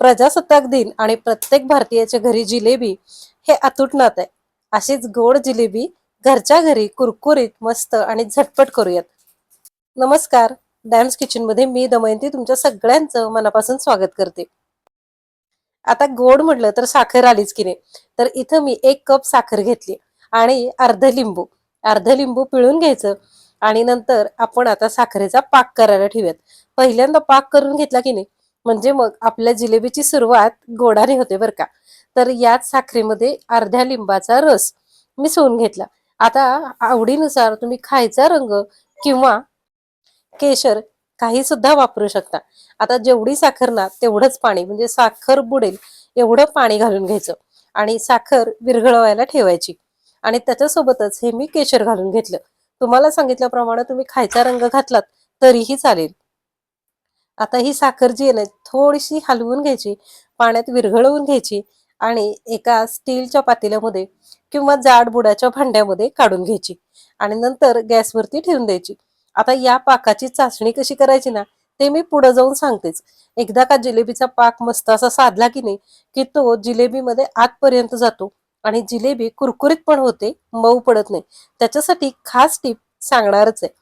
प्रजासत्ताक दिन आणि प्रत्येक भारतीयाच्या घरी जिलेबी हे अतूट नात आहे. अशीच गोड जिलेबी घरच्या घरी कुरकुरीत मस्त आणि झटपट करूयात. नमस्कार. डॅम्स किचनमध्ये मी दमयंती तुमच्या सगळ्यांचं मनापासून स्वागत करते. आता गोड म्हटलं तर साखर आलीच की नाही. तर इथं मी एक कप साखर घेतली आणि अर्ध लिंबू. अर्ध लिंबू पिळून घ्यायचं आणि नंतर आपण आता साखरेचा पाक करायला ठेवूयात. पहिल्यांदा पाक करून घेतला की नाही? म्हणजे मग आपल्या जिलेबीची सुरुवात गोडाने होते बरं का. तर याच साखरेमध्ये अर्ध्या लिंबाचा रस मिसळून घेतला. आता आवडीनुसार तुम्ही खायचा रंग किंवा केशर काही सुद्धा वापरू शकता. आता जेवढी साखर ना तेवढंच पाणी म्हणजे साखर बुडेल एवढं पाणी घालून घ्यायचं आणि साखर विरघळवायला ठेवायची. आणि त्याच्यासोबतच हे मी केशर घालून घेतलं. तुम्हाला सांगितल्याप्रमाणे तुम्ही खायचा रंग घातलात तरीही चालेल. आता ही साखर जी आहे ना थोडीशी हलवून घ्यायची पाण्यात विरघळवून घ्यायची आणि एका स्टीलच्या पातेल्यामध्ये किंवा जाड बुडाच्या भांड्यामध्ये काढून घ्यायची आणि नंतर गॅसवरती ठेवून द्यायची. आता या पाकाची चाचणी कशी करायची ना ते मी पुढे जाऊन सांगतेच. एकदा का जिलेबीचा पाक मस्त असा साधला की नाही की तो जिलेबीमध्ये आतपर्यंत जातो आणि जिलेबी कुरकुरीत पण होते मऊ पडत नाही. त्याच्यासाठी खास टीप सांगणारच आहे.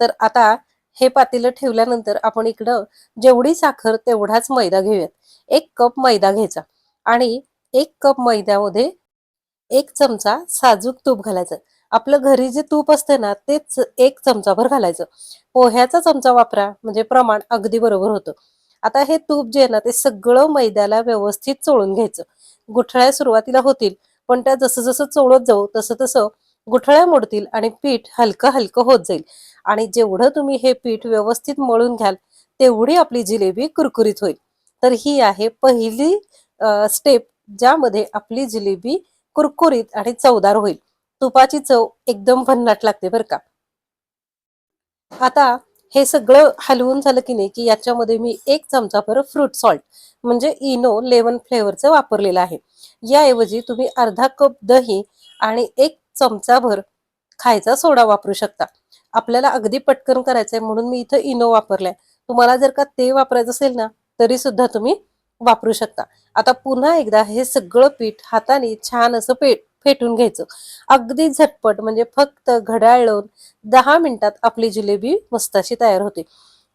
तर आता हे पातेलं ठेवल्यानंतर आपण इकडं जेवढी साखर तेवढाच मैदा घेऊयात. एक कप मैदा घ्यायचा आणि एक कप मैद्यामध्ये एक चमचा साजूक तूप घालायचं. आपलं घरी जे तूप असते ना तेच एक चमचाभर घालायचं. पोह्याचा चमचा वापरा म्हणजे प्रमाण अगदी बरोबर होतं. आता हे तूप जे आहे ना ते सगळं मैद्याला व्यवस्थित चोळून घ्यायचं. गुठळ्या सुरुवातीला होतील पण त्या जसं जसं चोळत जाऊ तसं तसं गुठळ्या मोडतील आणि पीठ हलकं हलकं होत जाईल. आणि जेवढं तुम्ही हे पीठ व्यवस्थित मळून घ्याल तेवढी आपली जिलेबी कुरकुरीत होईल. तर ही आहे पहिली स्टेप ज्यामध्ये आपली जिलेबी कुरकुरीत आणि चवदार होईल. तुपाची चव एकदम भन्नाट लागते बरं का. आता हे सगळं हलवून झालं की नाही की याच्यामध्ये मी एक चमचा भर फ्रूट सॉल्ट म्हणजे इनो लेमन फ्लेवरचं वापरलेलं आहे. याऐवजी तुम्ही अर्धा कप दही आणि एक चमचाभर खायचा सोडा वापरू शकता. आपल्याला अगदी पटकन करायचंय म्हणून मी इथं इनो वापरलाय. तुम्हाला जर का ते वापरायचं असेल ना तरी सुद्धा तुम्ही वापरू शकता. आता पुन्हा एकदा हे सगळं पीठ हाताने छान असं पेट फेटून घ्यायचं. अगदी झटपट म्हणजे फक्त घड्याळ लावून दहा मिनिटात आपली जिलेबी मस्ताशी तयार होते.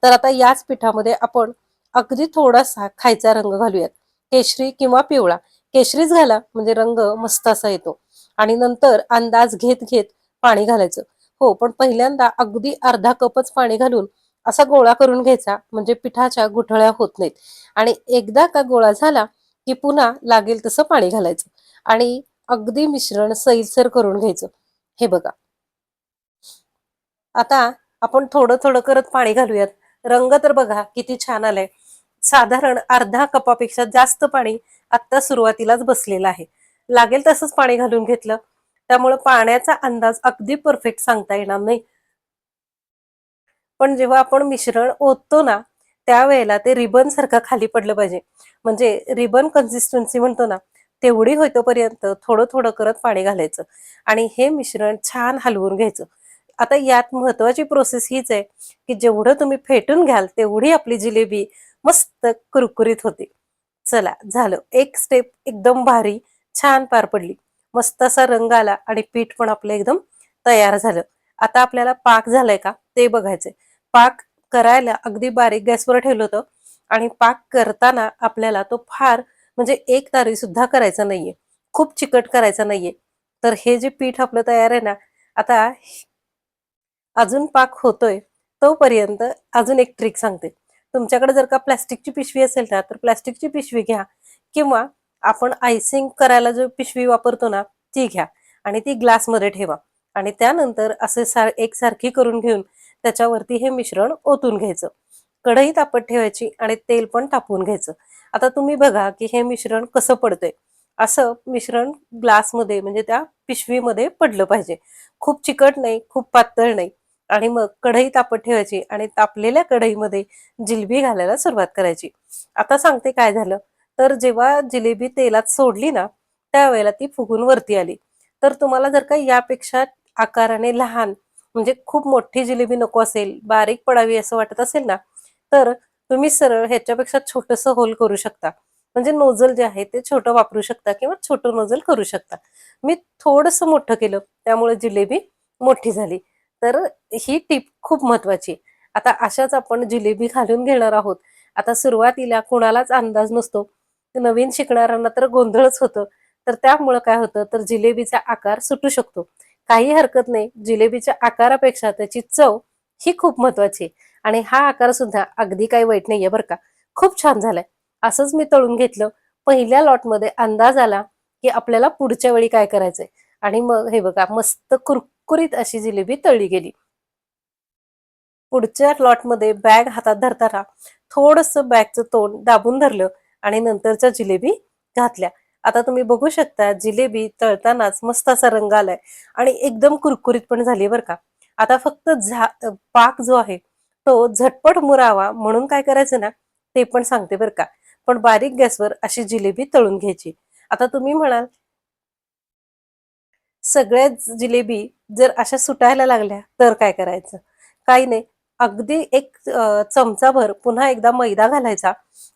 तर आता याच पिठामध्ये आपण अगदी थोडासा खायचा रंग घालूयात. केशरी किंवा पिवळा. केशरीच घाला म्हणजे रंग मस्त असा येतो. आणि नंतर अंदाज घेत घेत पाणी घालायचं. हो पण पहिल्यांदा अगदी अर्धा कपच पाणी घालून असा गोळा करून घ्यायचा म्हणजे पिठाच्या गुठळ्या होत नाहीत. आणि एकदा का गोळा झाला की पुन्हा लागेल तसं पाणी घालायचं आणि अगदी मिश्रण सैलसर करून घ्यायचं. हे बघा. आता आपण थोडं थोडं करत पाणी घालूयात. रंग तर बघा किती छान आलाय. साधारण अर्धा कपापेक्षा जास्त पाणी आत्ता सुरुवातीलाच बसलेलं आहे. लागेल तसंच पाणी घालून घेतलं. त्यामुळे पाण्याचा अंदाज अगदी परफेक्ट सांगता येणार नाही. पण जेव्हा आपण मिश्रण ओततो ना त्यावेळेला ते रिबन सारखं खाली पडलं पाहिजे. म्हणजे रिबन कन्सिस्टन्सी म्हणतो ना तेवढी होईतोपर्यंत थोडं थोडं करत पाणी घालायचं आणि हे मिश्रण छान हलवून घ्यायचं. आता यात महत्वाची प्रोसेस हीच आहे की जेवढं तुम्ही फेटून घ्याल तेवढी आपली जिलेबी मस्त कुरकुरीत होते. चला झालं. एक स्टेप एकदम भारी छान पार पडली. मस्त असा रंग आला आणि पीठ पण आपलं एकदम तयार झालं. आता आपल्याला पाक झालाय का ते बघायचंय. पाक करायला अगदी बारीक गॅसवर ठेवलं होतं आणि पाक करताना आपल्याला तो फार म्हणजे एक तारी सुद्धा करायचा नाहीये. खूप चिकट करायचा नाहीये. तर हे जे पीठ आपलं तयार आहे ना आता अजून पाक होतोय तोपर्यंत अजून एक ट्रिक सांगते. तुमच्याकडे जर का प्लॅस्टिकची पिशवी असेल ना तर प्लॅस्टिकची पिशवी घ्या किंवा आपण आयसिंग करायला जो पिशवी वापरतो ना ती घ्या आणि ती ग्लासमध्ये ठेवा. आणि त्यानंतर असे सार एकसारखी करून घेऊन त्याच्यावरती हे मिश्रण ओतून घ्यायचं. कढई तापत ठेवायची आणि तेल पण तापवून घ्यायचं. आता तुम्ही बघा की हे मिश्रण कसं पडतंय. असं मिश्रण ग्लासमध्ये म्हणजे त्या पिशवीमध्ये पडलं पाहिजे. खूप चिकट नाही खूप पातळ नाही. आणि मग कढई तापत ठेवायची आणि तापलेल्या कढईमध्ये जिलबी घालायला सुरुवात करायची. आता सांगते काय झालं. तर जेव्हा जिलेबी तेलात सोडली ना त्यावेळेला ती फुगून वरती आली. तर तुम्हाला जर का यापेक्षा आकाराने लहान म्हणजे खूप मोठी जिलेबी नको असेल बारीक पडावी असं वाटत असेल ना तर तुम्ही सरळ ह्याच्यापेक्षा छोटस होल करू शकता. म्हणजे नोझल जे आहे ते छोटं वापरू शकता किंवा छोटं नोझल करू शकता. मी थोडंसं मोठं केलं त्यामुळे जिलेबी मोठी झाली. तर ही टीप खूप महत्वाची आता अशाच आपण जिलेबी घालून घेणार आहोत. आता सुरुवातीला कुणालाच अंदाज नसतो. नवीन शिकणाऱ्यांना तर गोंधळच होतं. तर त्यामुळं काय होतं? तर जिलेबीचा आकार सुटू शकतो. काही हरकत नाही. जिलेबीच्या आकारापेक्षा त्याची चव ही खूप महत्वाची आहे. आणि हा आकार सुद्धा अगदी काही वाईट नाहीये बरं का. खूप छान झालाय. असंच मी तळून घेतलं. पहिल्या लॉटमध्ये अंदाज आला की आपल्याला पुढच्या वेळी काय करायचंय? आणि मग हे बघा मस्त कुरकुरीत अशी जिलेबी तळली गेली. पुढच्या लॉटमध्ये बॅग हातात धरताना थोडस बॅगचं तोंड दाबून धरलं. आणि नंतरच्या जिलेबी घातल्या. आता तुम्ही बघू शकता जिलेबी तळतानाच मस्त असा रंग आलाय. आणि एकदम कुरकुरीत पण झाली बरं का. आता फक्त झा पाक जो आहे तो झटपट मुरावा म्हणून काय करायचं ना ते पण सांगते बरं का. पण बारीक गॅसवर अशी जिलेबी तळून घ्यायची. आता तुम्ही म्हणाल सगळ्याच जिलेबी जर अशा सुटायला लागल्या तर काय करायचं? काही नाही. अगदी एक चमचाभर पुन्हा एकदा मैदा घालायचा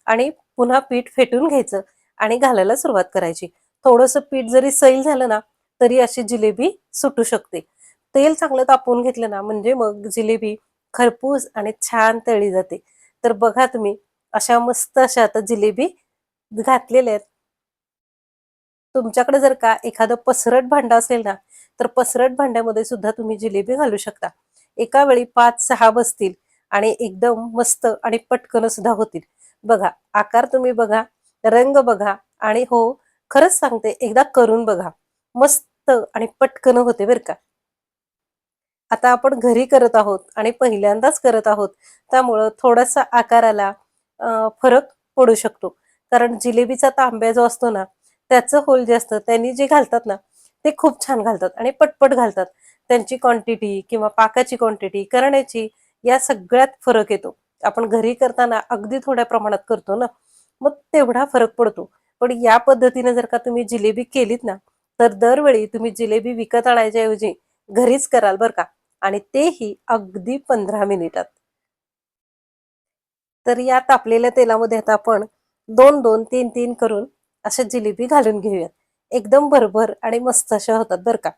आणि पुन्हा पीठ फेटून घ्यायचं आणि घालायला सुरुवात करायची. थोडस पीठ जरी सैल झालं ना तरी अशी जिलेबी सुटू शकते. तेल चांगलं तापवून घेतलं ना म्हणजे मग जिलेबी खरपूस आणि छान तळली जाते. तर बघा तुम्ही अशा मस्त अशा आता जिलेबी घातलेल्या आहेत. तुमच्याकडे जर का एखादं पसरट भांड असेल ना तर पसरट भांड्यामध्ये सुद्धा तुम्ही जिलेबी घालू शकता. एका वेळी पाच सहा बसतील आणि एकदम मस्त आणि पटकन सुद्धा होतील. बघा आकार तुम्ही बघा रंग बघा आणि हो खरंच सांगते एकदा करून बघा. मस्त आणि पटकन होते बरं का. आता आपण घरी करत आहोत आणि पहिल्यांदाच करत आहोत त्यामुळं थोडासा आकाराला फरक पडू शकतो. कारण जिलेबीचा तांब्या जो असतो ना त्याचं होल जे असतं त्यांनी जे घालतात ना ते खूप छान घालतात आणि पटपट घालतात. त्यांची क्वांटिटी किंवा पाकाची क्वांटिटी करण्याची या सगळ्यात फरक येतो. आपण घरी करताना अगदी थोड्या प्रमाणात करतो ना मग तेवढा फरक पडतो. पण या पद्धतीने जर का तुम्ही जिलेबी केलीत ना तर दरवेळी तुम्ही जिलेबी विकत आणायच्या ऐवजी घरीच कराल बरं का. आणि तेही अगदी पंधरा मिनिटात. तर या तापलेल्या तेलामध्ये आता आपण दोन दोन तीन तीन करून अशा जिलेबी घालून घेऊयात. एकदम भरभर आणि मस्त अशा होतात बरं का.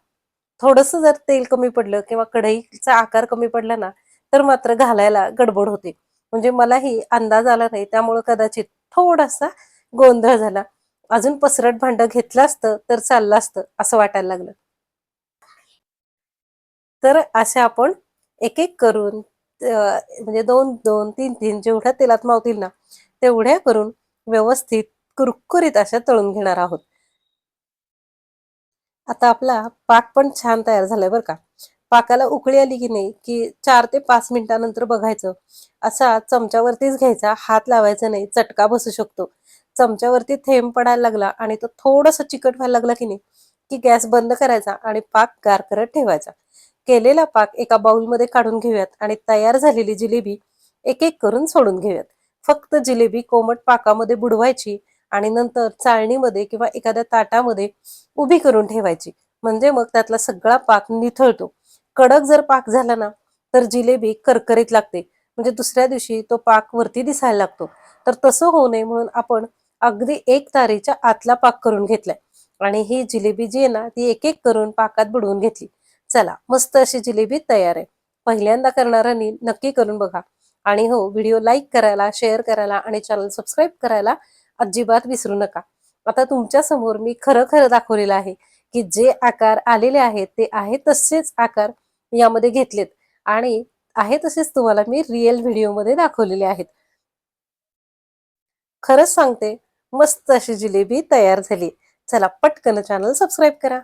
थोडस जर तेल कमी पडलं किंवा कढईचा आकार कमी पडला ना तर मात्र घालायला गडबड होते. म्हणजे मलाही अंदाज आला नाही. त्यामुळे कदाचित थोडासा गोंधळ झाला. अजून पसरट भांड घेतलं असतं तर चाललं असतं असं वाटायला लागलं. तर असे आपण एक एक करून म्हणजे दोन दोन तीन तीन जेवढ्या तेलात मावतील ना तेवढ्या करून व्यवस्थित कुरकुरीत अशा तळून घेणार आहोत. आता आपला पाक पण छान तयार झालाय बरं का. पाकाला उकळी आली की नाही की चार ते पाच मिनिटानंतर बघायचं. असा चमच्यावरतीच घ्यायचा हात लावायचा नाही चटका बसू शकतो. चमच्यावरती थेंब पडायला लागला आणि तो थोडस चिकट व्हायला लागला की नाही की गॅस बंद करायचा आणि पाक गार करत ठेवायचा. केलेला पाक एका बाउलमध्ये काढून घेऊयात आणि तयार झालेली जिलेबी एक एक करून सोडून घेऊयात. फक्त जिलेबी कोमट पाकामध्ये बुडवायची आणि नंतर चाळणीमध्ये किंवा एखाद्या ताटामध्ये उभी करून ठेवायची. म्हणजे मग त्यातला सगळा पाक निथळतो. कडक जर पाक झाला ना तर जिलेबी करकरीत लागते. म्हणजे दुसऱ्या दिवशी तो पाक वरती दिसायला लागतो. तर तसं होऊ नये म्हणून आपण अगदी एक तारीच्या आतला पाक करून घेतलाय. आणि ही जिलेबी जी आहे ना ती एक एक करून पाकात बुडवून घेतली. चला मस्त अशी जिलेबी तयार आहे. पहिल्यांदा करणाऱ्यांनी नक्की करून बघा. आणि हो व्हिडिओ लाईक करायला शेअर करायला आणि चॅनल सबस्क्राईब करायला अजिबात विसरू नका. आता तुमच्यासमोर मी खरं खरं दाखवलेलं आहे की जे आकार आलेले आहेत ते आहे तसेच आकार यामध्ये घेतलेत. आणि आहे तसेच तुम्हाला मी रिअल व्हिडिओमध्ये दाखवलेले आहेत. खरंच सांगते मस्त अशी जिलेबी तयार झाली. चला पटकन चॅनल सबस्क्राईब करा.